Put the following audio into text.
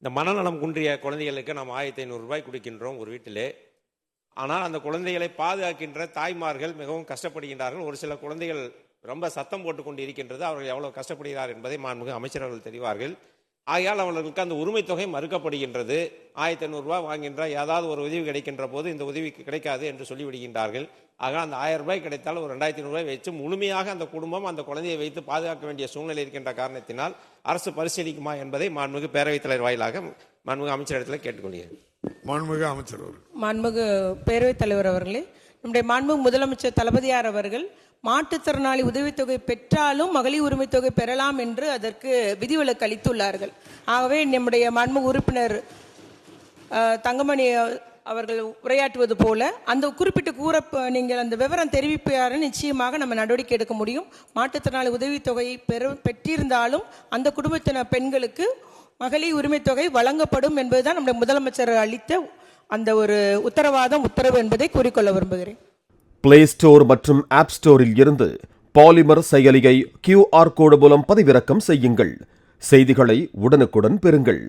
இந்த மனநலம் குன்றிய குழந்தைகளுக்கு நாம் ஆயிரத்தி ஐநூறுரூபாய் கொடுக்கின்றோம் ஒரு வீட்டிலே. ஆனால் அந்த குழந்தைகளை பாதுகாக்கின்ற தாய்மார்கள் மிகவும் கஷ்டப்படுகின்றார்கள். ஒரு சில குழந்தைகள் ரொம்ப சத்தம் போட்டு கொண்டு இருக்கின்றது. அவர்கள் எவ்வளவு கஷ்டப்படுகிறார் என்பதை மாண்புமிகு அமைச்சர்கள் தெரிவார்கள். ஆகையால் அவர்களுக்கு அந்த உரிமை தொகை மறுக்கப்படுகின்றது. ஆயிரத்தி ஐநூறுரூவா வாங்கின்ற ஏதாவது ஒரு உதவி கிடைக்கின்ற போது இந்த உதவி கிடைக்காது என்று சொல்லிவிடுகின்றார்கள். ஆக அந்த ஆயிரம் ரூபாய் கிடைத்தால் ஒரு ரெண்டாயிரத்தி ரூபாய் வச்சு முழுமையாக அந்த குடும்பம் அந்த குழந்தையை வைத்து பாதுகாக்க வேண்டிய சூழ்நிலை இருக்கின்ற காரணத்தினால் அரசு பரிசீலிக்குமா என்பதை மாண்புமிகு பேரவைத் தலைவர் வாயிலாக மாண்புமிகு அமைச்சரிடத்தில் கேட்டுக்கொள்கிறேன். மாண்புமிகு அமைச்சர் அவர்கள். மாண்புமிகு பேரவைத் தலைவர் அவர்களே நம்முடைய மாண்புமிகு முதலமைச்சர் தளபதியார் அவர்கள் மாற்றுத்திறனாளி உதவித்தொகை பெற்றாலும் மகளிர் உரிமைத்தொகை பெறலாம் என்று அதற்கு விதிவிலக்கு அளித்துள்ளார்கள். ஆகவே நம்முடைய மாண்புமிகு உறுப்பினர் தங்கமணி அவர்கள் உரையாற்றுவது போல அந்த குறிப்பிட்ட கூற நீங்கள் அந்த விவரம் தெரிவிப்பாரு நிச்சயமாக நம்ம நடவடிக்கை எடுக்க முடியும். மாற்றுத்திறனாளி உதவித்தொகை பெற பெற்றிருந்தாலும் அந்த குடும்பத்தின பெண்களுக்கு மகளிர் உரிமைத்தொகை வழங்கப்படும் என்பதுதான் நம்முடைய முதலமைச்சர் அளித்த அந்த ஒரு உத்தரவாதம் உத்தரவு என்பதை கூறிக்கொள்ள விரும்புகிறேன். பிளே ஸ்டோர் மற்றும் ஆப் ஸ்டோரில் இருந்து பாலிமர் செயலியை கியூஆர் கோடு மூலம் பதிவிறக்கம் செய்யுங்கள். செய்திகளை உடனுக்குடன் பெறுங்கள்.